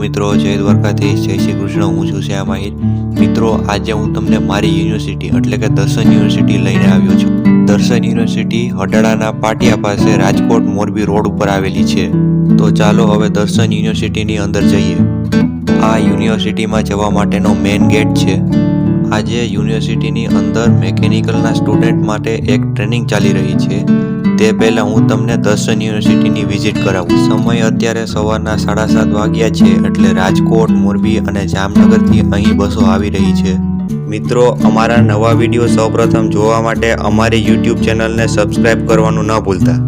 મિત્રો, જય દ્વારકાધીશ, જય શ્રી કૃષ્ણ. હું છું શ્યામ આહિર. મિત્રો, આજે હું તમને મારી યુનિવર્સિટી, એટલે કે દર્શન યુનિવર્સિટી લઈને આવ્યો છું. દર્શન યુનિવર્સિટી હડાળાના પાટિયા પાસે રાજકોટ મોરબી રોડ ઉપર આવેલી છે. તો ચાલો હવે દર્શન યુનિવર્સિટીની અંદર જઈએ. આ યુનિવર્સિટીમાં જવા માટેનો મેઇન ગેટ છે. આજે યુનિવર્સિટીની અંદર મેકેનિકલના સ્ટુડન્ટ માટે એક ટ્રેનિંગ ચાલી રહી છે. તે પહેલાં હું તમને દર્શન યુનિવર્સિટીની વિઝિટ કરાવું. સમય અત્યારે સવારના સાડા સાત વાગ્યા છે એટલે રાજકોટ, મોરબી અને જામનગરથી અહીં બસો આવી રહી છે. મિત્રો, અમારા નવા વીડિયો સૌપ્રથમ જોવા માટે અમારી યુટ્યુબ ચેનલને સબસ્ક્રાઈબ કરવાનું ન ભૂલતા.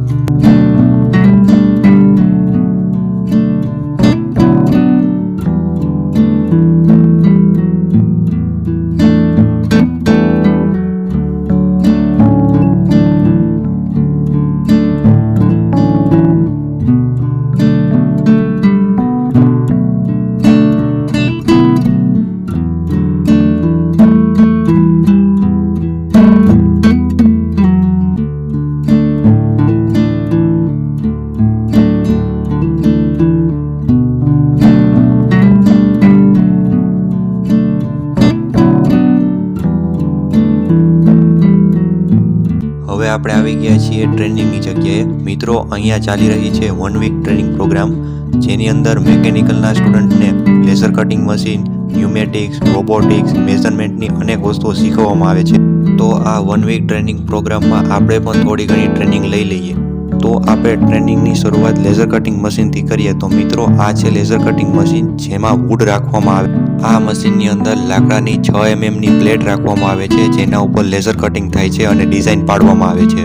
આવી ગયા છીએ ટ્રેનિંગની જગ્યાએ. મિત્રો, અહીંયા ચાલી રહી છે વન વીક ટ્રેનિંગ પ્રોગ્રામ જેની અંદર મેકેનિકલના સ્ટુડન્ટને laser cutting machine pneumatics robotics મેઝરમેન્ટની અનેક વસ્તુઓ શીખવવામાં આવે છે. તો આ વન વીક ટ્રેનિંગ પ્રોગ્રામમાં આપણે પણ થોડી ઘણી ટ્રેનિંગ લઈ લઈએ. તો આપણે ટ્રેનિંગની શરૂઆત લેઝર કટિંગ મશીનથી કરીએ તો મિત્રો આ છે લેઝર કટિંગ મશીન જેમાં વુડ રાખવામાં આવે. આ મશીનની અંદર લાકડાની છ એમએમની પ્લેટ રાખવામાં આવે છે, જેના ઉપર લેઝર કટિંગ થાય છે અને ડિઝાઇન પાડવામાં આવે છે.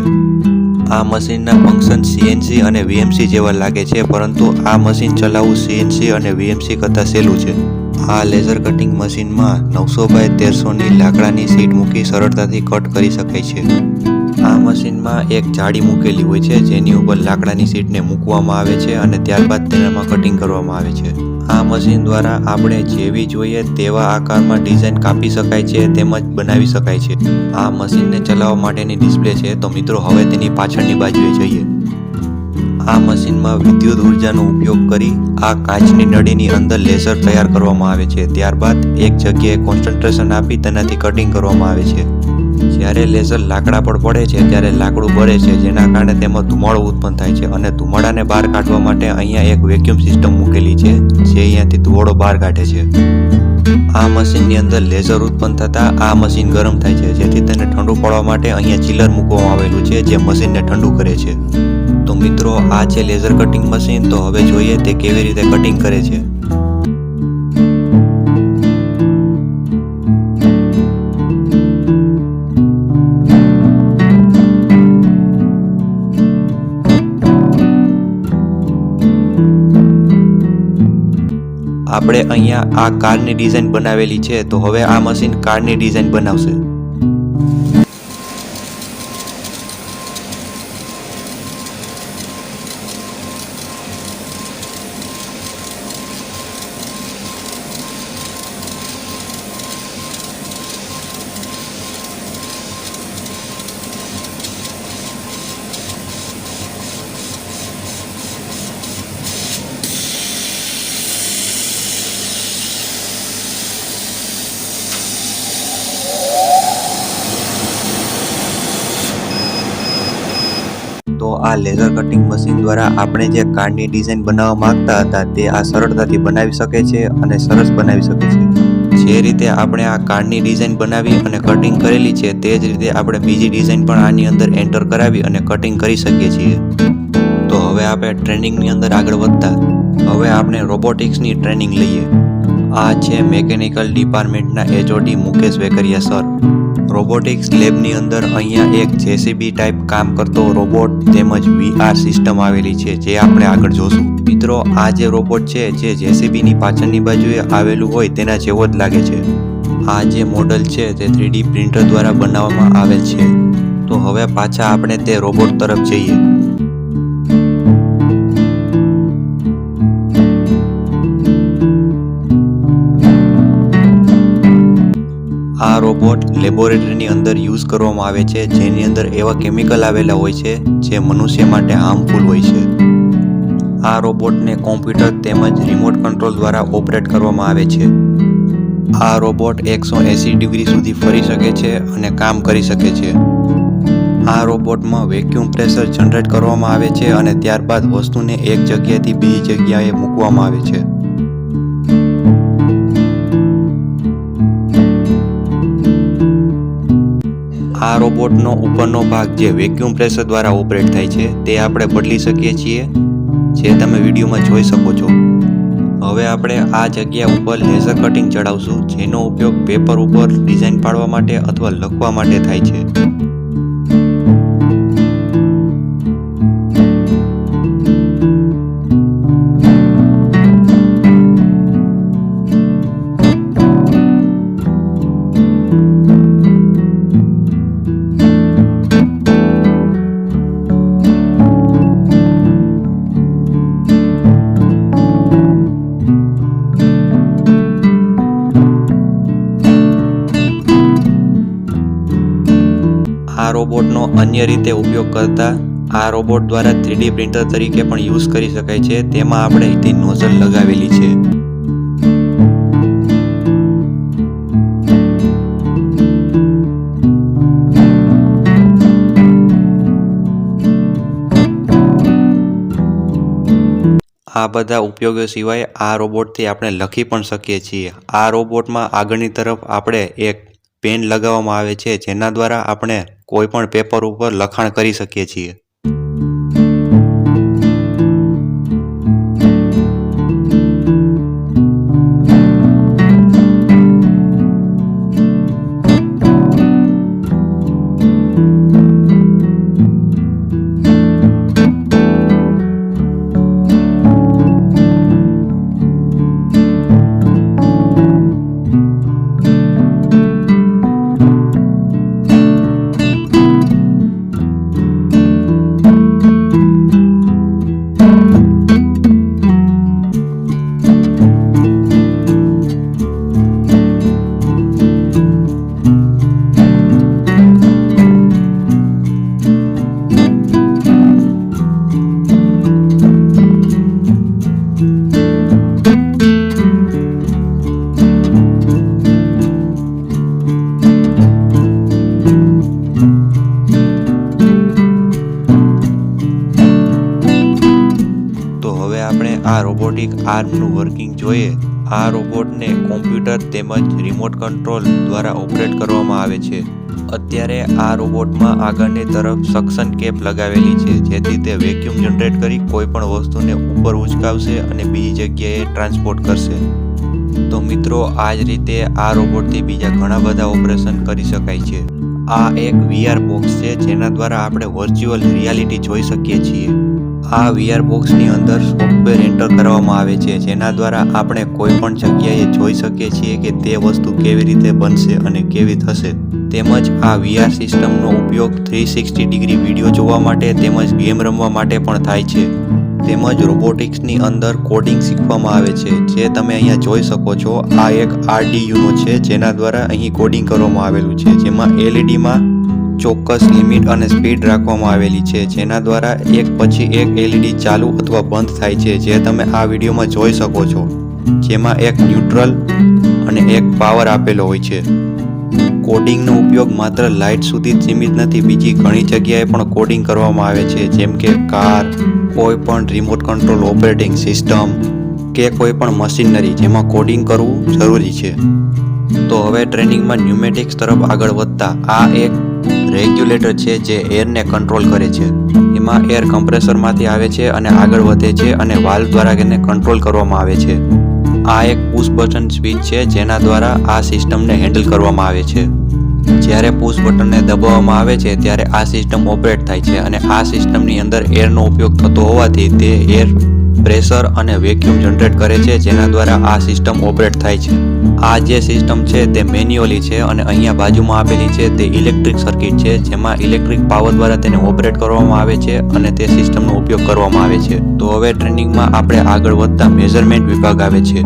આ મશીનના ફંક્શન સીએનસી અને વીએમસી જેવા લાગે છે, પરંતુ આ મશીન ચલાવવું સીએનસી અને વીએમસી કરતાં સહેલું છે. આ લેઝર કટિંગ મશીનમાં નવસો બાય તેરસોની લાકડાની સીટ મૂકી સરળતાથી કટ કરી શકાય છે. આ મશીનમાં એક જાળી મૂકેલી હોય છે, જેની ઉપર લાકડાની સીટને મૂકવામાં આવે છે અને ત્યારબાદ તેનામાં કટિંગ કરવામાં આવે છે. આ મશીન દ્વારા આપણે જેવી જોઈએ તેવા આકારમાં ડિઝાઇન કાપી શકાય છે, તેમજ બનાવી શકાય છે. આ મશીનને ચલાવવા માટેની ડિસ્પ્લે છે, તો મિત્રો હવે તેની પાછળની બાજુએ જઈએ. આ મશીનમાં વિદ્યુત ઉર્જાનો ઉપયોગ કરી આ કાચની નળીની અંદર લેસર તૈયાર કરવામાં આવે છે. ત્યારબાદ એક જગ્યાએ કોન્સન્ટ્રેશન આપી તેનાથી કટિંગ કરવામાં આવે છે. જ્યારે લેઝર લાકડા પર પડે છે, ત્યારે લાકડું બળે છે, જેના કારણે તેમાં ધુમાડો ઉત્પન્ન થાય છે અને ધુમાડાને બહાર કાઢવા માટે અહીંયા એક વેક્યુમ સિસ્ટમ મૂકેલી છે, જે અહીંયાથી ધુવાડો બહાર કાઢે છે. આ મશીનની અંદર લેઝર ઉત્પન્ન થતાં આ મશીન ગરમ થાય છે, જેથી તેને ઠંડુ પાડવા માટે અહીંયા ચિલર મૂકવામાં આવેલું છે, જે મશીનને ઠંડુ કરે છે. તો મિત્રો, આ છે લેઝર કટિંગ મશીન, તો હવે જોઈએ તે કેવી રીતે કટિંગ કરે છે. આપણે અહીંયા આ કારની ડિઝાઇન બનાવેલી છે તો હવે આ મશીન કારની ડિઝાઇન બનાવશે. આ લેઝર કટિંગ મશીન દ્વારા આપણે જે કાર્ડની ડિઝાઇન બનાવવા માંગતા હતા તે આ સરળતાથી બનાવી શકે છે અને સરસ બનાવી શકે છે. જે રીતે આપણે આ કાર્ડની ડિઝાઇન બનાવી અને કટિંગ કરેલી છે તે જ રીતે આપણે બીજી ડિઝાઇન પણ આની અંદર એન્ટર કરાવી અને કટિંગ કરી શકીએ છીએ. તો હવે આપણે ટ્રેનિંગની અંદર આગળ વધતા. હવે આપણે રોબોટિક્સની ટ્રેનિંગ લઈએ. આ છે mechanical ડિપાર્ટમેન્ટના HOD Mukesh Vekariya sir. Robotics લેબની અંદર અહીંયા એક જેસીબી ટાઈપ કામ કરતો રોબોટ તેમજ વીઆર સિસ્ટમ આવેલી છે, જે આપણે આગળ જોશું. મિત્રો, આ જે રોબોટ છે, જે જેસીબીની પાછળની બાજુએ આવેલું હોય તેના જેવો જ લાગે છે. આ જે મોડલ છે, તે થ્રીડી પ્રિન્ટર દ્વારા બનાવવામાં આવેલ છે. તો હવે પાછા આપણે તે રોબોટ તરફ જઈએ. લેબોરેટરીની અંદર યુઝ કરવામાં આવે છે, જેની અંદર એવા કેમિકલ આવેલા હોય છે, જે મનુષ્ય માટે હાર્મફુલ હોય છે. આ રોબોટને કોમ્પ્યુટર તેમજ રિમોટ કંટ્રોલ દ્વારા ઓપરેટ કરવામાં આવે છે. આ રોબોટ એકસો એંસી ડિગ્રી સુધી ફરી શકે છે અને કામ કરી શકે છે. આ રોબોટમાં વેક્યુમ પ્રેશર જનરેટ કરવામાં આવે છે અને ત્યારબાદ વસ્તુને એક જગ્યાએથી બીજી જગ્યાએ મૂકવામાં આવે છે. આ રોબોટનો ઉપરનો ભાગ જે વેક્યુમ પ્રેશર દ્વારા ઓપરેટ થાય છે, તે આપણે બદલી શકીએ છીએ, જે તમે વિડીયોમાં જોઈ શકો છો. હવે આપણે આ જગ્યા ઉપર લેઝર કટિંગ ચડાવશું જેનો ઉપયોગ પેપર ઉપર ડિઝાઇન પાડવા માટે અથવા લખવા માટે થાય છે. આ રોબોટનો અન્ય રીતે ઉપયોગ કરતા આ રોબોટ દ્વારા થ્રીડી પ્રિન્ટર તરીકે પણ યુઝ કરી શકાય છે. તેમાં આપણે તે નોઝલ લગાવેલી છે. આ બધા ઉપયોગો સિવાય આ રોબોટથી આપણે લખી પણ શકીએ છીએ. આ રોબોટમાં આગળની તરફ આપણે એક પેન લગાવવામાં આવે છે, જેના દ્વારા આપણે કોઈ પણ પેપર ઉપર લખાણ કરી શકીએ છીએ. આર્મનું વર્કિંગ જોઈએ, આ રોબોટને કોમ્પ્યુટર તેમજ રિમોટ કંટ્રોલ દ્વારા ઓપરેટ કરવામાં આવે છે. અત્યારે આ રોબોટમાં આગળની તરફ સક્શન કેપ લગાવેલી છે, જેથી તે વેક્યુમ જનરેટ કરી કોઈ પણ વસ્તુને ઉપર ઉચકાવશે અને બીજી જગ્યાએ ટ્રાન્સપોર્ટ કરશે. તો મિત્રો, આ જ રીતે આ રોબોટથી બીજા ઘણા બધા ઓપરેશન કરી શકાય છે. આ એક વીઆર બોક્સ છે, જેના દ્વારા આપણે વર્ચ્યુઅલ રિયાલિટી જોઈ શકીએ છીએ. આ વીઆર બોક્સની અંદર સોફ્ટવેર એન્ટર કરવામાં આવે છે, જેના દ્વારા આપણે કોઈ પણ જગ્યાએ જોઈ શકીએ છીએ કે તે વસ્તુ કેવી રીતે બનશે અને કેવી થશે. તેમજ આ વીઆર સિસ્ટમનો ઉપયોગ થ્રી સિક્સટી ડિગ્રી વીડિયો જોવા માટે તેમજ ગેમ રમવા માટે પણ થાય છે. તેમજ રોબોટિક્સની અંદર કોડિંગ શીખવામાં આવે છે, જે તમે અહીંયા જોઈ શકો છો. આ એક આરડીયુનો છે, જેના દ્વારા અહીં કોડિંગ કરવામાં આવેલું છે, જેમાં એલઈડીમાં ચોક્કસ લિમિટ અને સ્પીડ રાખવામાં આવેલી છે, જેના દ્વારા એક પછી એક એલઈડી ચાલુ અથવા બંધ થાય છે, જે તમે આ વિડીયોમાં જોઈ શકો છો. જેમાં એક ન્યુટ્રલ અને એક પાવર આપેલો હોય છે. કોડિંગનો ઉપયોગ માત્ર લાઇટ સુધી જ સીમિત નથી, બીજી ઘણી જગ્યાએ પણ કોડિંગ કરવામાં આવે છે, જેમ કે કાર, કોઈ પણ રિમોટ કંટ્રોલ ઓપરેટિંગ સિસ્ટમ કે કોઈ પણ મશીનરી, જેમાં કોડિંગ કરવું જરૂરી છે. તો હવે ટ્રેનિંગમાં ન્યુમેટિક્સ તરફ આગળ વધતા, આ એક રેગ્યુલેટર છે જે એરને કંટ્રોલ કરે છે. એમાં એર કમ્પ્રેસરમાંથી આવે છે અને આગળ વધે છે અને વાલ્વ દ્વારા એને કંટ્રોલ કરવામાં આવે છે. આ એક પુશ બટન સ્વિચ છે જેના દ્વારા આ સિસ્ટમને હેન્ડલ કરવામાં આવે છે. જ્યારે પુશ બટનને દબાવવામાં આવે છે ત્યારે આ સિસ્ટમ ઓપરેટ થાય છે અને આ સિસ્ટમની અંદર એરનો ઉપયોગ થતો હોવાથી તે એર પ્રેશર અને વેક્યુમ જનરેટ કરે છે, જેના દ્વારા આ સિસ્ટમ ઓપરેટ થાય છે. આ જે સિસ્ટમ છે, તે મેન્યુઅલી છે અને અહીંયા બાજુમાં આપેલી છે, તે ઇલેક્ટ્રિક સર્કિટ છે, જેમાં ઇલેક્ટ્રિક પાવર દ્વારા તેને ઓપરેટ કરવામાં આવે છે અને તે સિસ્ટમનો ઉપયોગ કરવામાં આવે છે. તો હવે ટ્રેનિંગમાં આપણે આગળ વધતા મેઝરમેન્ટ વિભાગ આવે છે.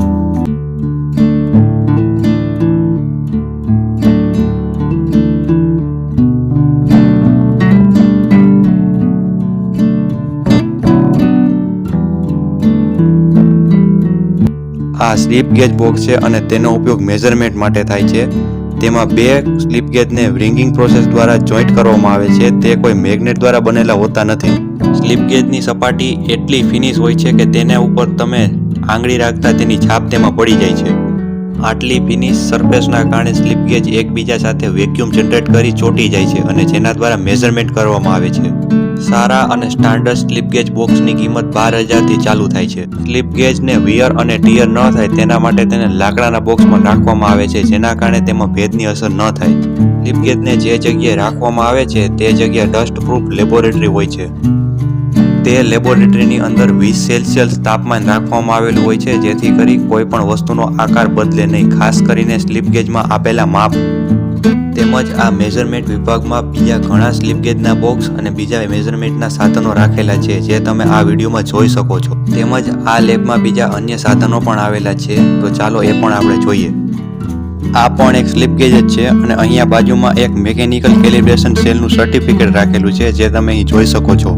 આ સ્લીપ ગેજ બોક્સ છે અને તેનો ઉપયોગ મેઝરમેન્ટ માટે થાય છે. તેમાં બે સ્લીપ ગેજને રિંગિંગ પ્રોસેસ દ્વારા જોઈન્ટ કરવામાં આવે છે. તે કોઈ મેગ્નેટ દ્વારા બનેલા હોતા નથી. સ્લીપ ગેજની સપાટી એટલી ફિનિશ હોય છે કે તેના ઉપર તમે આંગળી રાખતા તેની છાપ તેમાં પડી જાય છે. આટલી ફિનિશ સરફેસના કારણે સ્લીપ ગેજ એકબીજા સાથે વેક્યુમ જનરેટ કરી ચોંટી જાય છે અને જેના દ્વારા મેઝરમેન્ટ કરવામાં આવે છે. સારા અને સ્ટાન્ડર્ડ સ્લીપ ગેજ બોક્સની કિંમત બાર હજારથી ચાલુ થાય છે. સ્લીપ ગેજને વિયર અને ટીયર ન થાય તેના માટે તેને લાકડાના બોક્સમાં રાખવામાં આવે છે, જેના કારણે તેમાં ભેદની અસર ન થાય. સ્લીપ ગેજને જે જગ્યાએ રાખવામાં આવે છે, તે જગ્યા ડસ્ટ પ્રૂફ લેબોરેટરી હોય છે. તે લેબોરેટરીની અંદર વીસ સેલ્સિયસ તાપમાન રાખવામાં આવેલું હોય છે, જેથી કરી કોઈ પણ વસ્તુનો આકાર બદલે નહીં, ખાસ કરીને સ્લીપ ગેજમાં આપેલા માપ. તેમજ આ મેઝરમેન્ટ વિભાગમાં બીજા ઘણા સ્લીપ ગેજના બોક્સ અને બીજા મેઝરમેન્ટના સાધનો રાખેલા છે, જે તમે આ વિડીયોમાં જોઈ શકો છો. તેમજ આ લેબમાં બીજા અન્ય સાધનો પણ આવેલા છે, તો ચાલો એ પણ આપણે જોઈએ. આ પણ એક સ્લીપ ગેજ જ છે અને અહીંયા બાજુમાં એક મેકેનિકલ કેલિબ્રેશન સેલનું સર્ટિફિકેટ રાખેલું છે, જે તમે અહીં જોઈ શકો છો.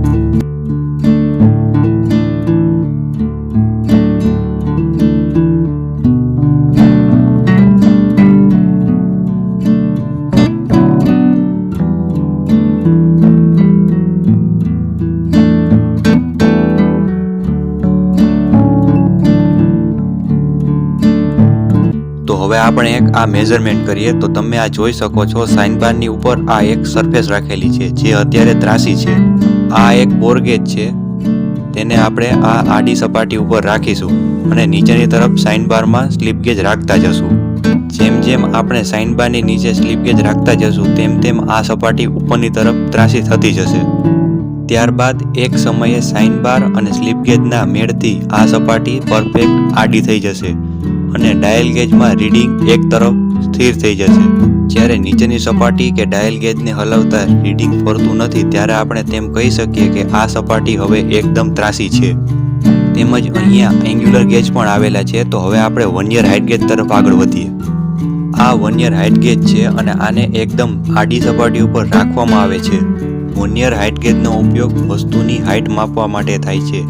હવે આપણે એક આ મેઝરમેન્ટ કરીએ, તો તમે આ જોઈ શકો છો સાઇન બારની ઉપર આ એક સરફેસ રાખેલી છે, જે અત્યારે ત્રાસી છે. આ એક બોરગેજ છે. તેને આપણે આ આડી સપાટી ઉપર રાખીશું અને નીચેની તરફ સાઇન બારમાં સ્લીપ ગેજ રાખતા જશું. જેમ જેમ આપણે સાઇન બારની નીચે સ્લીપ ગેજ રાખતા જશું, તેમ તેમ આ સપાટી ઉપરની તરફ ત્રાસી થતી જશે. ત્યારબાદ એક સમયે સાઇન બાર અને સ્લીપ ગેજના મેળથી આ સપાટી પરફેક્ટ આડી થઈ જશે. અને ડાયલ ગેજમાં રીડિંગ એક તરફ સ્થિર થઈ જશે. જ્યારે નીચેની સપાટી કે ડાયલ ગેજને હલાવતા રીડિંગ ફરતું નથી, ત્યારે આપણે તેમ કહી શકીએ કે આ સપાટી હવે એકદમ ત્રાસી છે. તેમજ અહીંયા એંગ્યુલર ગેજ પણ આવેલા છે, તો હવે આપણે વન યર હાઇટ ગેજ તરફ આગળ વધીએ. આ વન યર હાઇટ ગેજ છે અને આને એકદમ આડી સપાટી ઉપર રાખવામાં આવે છે. વન યર હાઇટ ગેજનો ઉપયોગ વસ્તુની હાઇટ માપવા માટે થાય છે.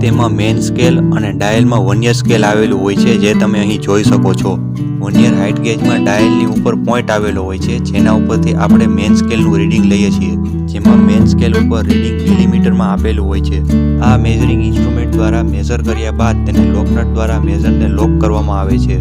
તેમાં મેન સ્કેલ અને ડાયલમાં વનિયર સ્કેલ આવેલું હોય છે, જે તમે અહીં જોઈ શકો છો. વન્યર હાઇટ ગેજમાં ડાયલની ઉપર પોઈન્ટ આવેલો હોય છે, જેના ઉપરથી આપણે મેન સ્કેલનું રીડિંગ લઈએ છીએ. જેમાં મેન સ્કેલ ઉપર રીડિંગ મિલીમીટરમાં આપેલું હોય છે. આ મેઝરિંગ ઇન્સ્ટ્રુમેન્ટ દ્વારા મેઝર કર્યા બાદ તેને લોકનટ દ્વારા મેઝરને લોક કરવામાં આવે છે.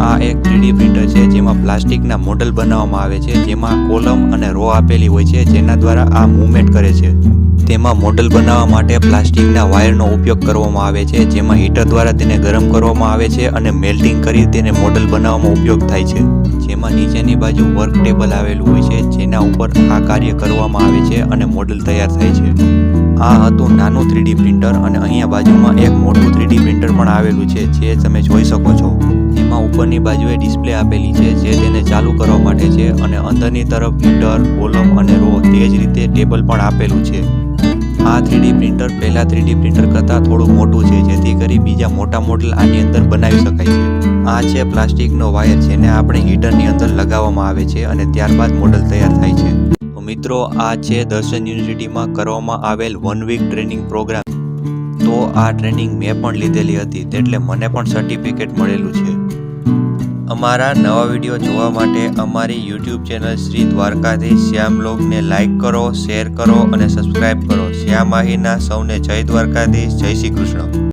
આ એક થ્રીડી પ્રિન્ટર છે જેમાં પ્લાસ્ટિકના મોડલ બનાવવામાં આવે છે, જેમાં કોલમ અને રો આપેલી હોય છે, જેના દ્વારા આ મૂવમેન્ટ કરે છે. તેમાં મોડલ બનાવવા માટે પ્લાસ્ટિકના વાયરનો ઉપયોગ કરવામાં આવે છે, જેમાં હીટર દ્વારા તેને ગરમ કરવામાં આવે છે અને મેલ્ટિંગ કરી તેને મોડલ બનાવવામાં ઉપયોગ થાય છે. જેમાં નીચેની બાજુ વર્ક ટેબલ આવેલું હોય છે, જેના ઉપર આ કાર્ય કરવામાં આવે છે અને મોડલ તૈયાર થાય છે. આ હતું નાનું થ્રીડી પ્રિન્ટર અને અહીંયા બાજુમાં એક મોટું થ્રીડી પ્રિન્ટર પણ આવેલું છે, જે તમે જોઈ શકો છો. એમાં ઉપરની બાજુએ ડિસ્પ્લે આપેલી છે, જે તેને ચાલુ કરવા માટે છે અને અંદરની તરફ હીટર કોલમ અને રો તે જ રીતે ટેબલ પણ આપેલું છે. આ થ્રીડી પ્રિન્ટર પહેલા થ્રીડી પ્રિન્ટર કરતાં થોડું મોટું છે, જેથી કરી બીજા મોટા મોડલ આની અંદર બનાવી શકાય છે. આ છે પ્લાસ્ટિકનો વાયર જેને આપણે હીટરની અંદર લગાવવામાં આવે છે અને ત્યારબાદ મોડલ તૈયાર થાય છે. મિત્રો, આ છે દર્શન યુનિવર્સિટીમાં કરવામાં આવેલ વન વીક ટ્રેનિંગ પ્રોગ્રામ. તો આ ટ્રેનિંગ મેં પણ લીધેલી હતી એટલે મને પણ સર્ટિફિકેટ મળેલું છે. અમારા નવા વીડિયો જોવા માટે અમારી યુટ્યુબ ચેનલ શ્રી દ્વારકાધીશ. શ્યામ લોગને લાઈક કરો, શેર કરો અને સબસ્ક્રાઈબ કરો. શ્યામ આહીના સૌને જય દ્વારકાધીશ જય શ્રી કૃષ્ણ.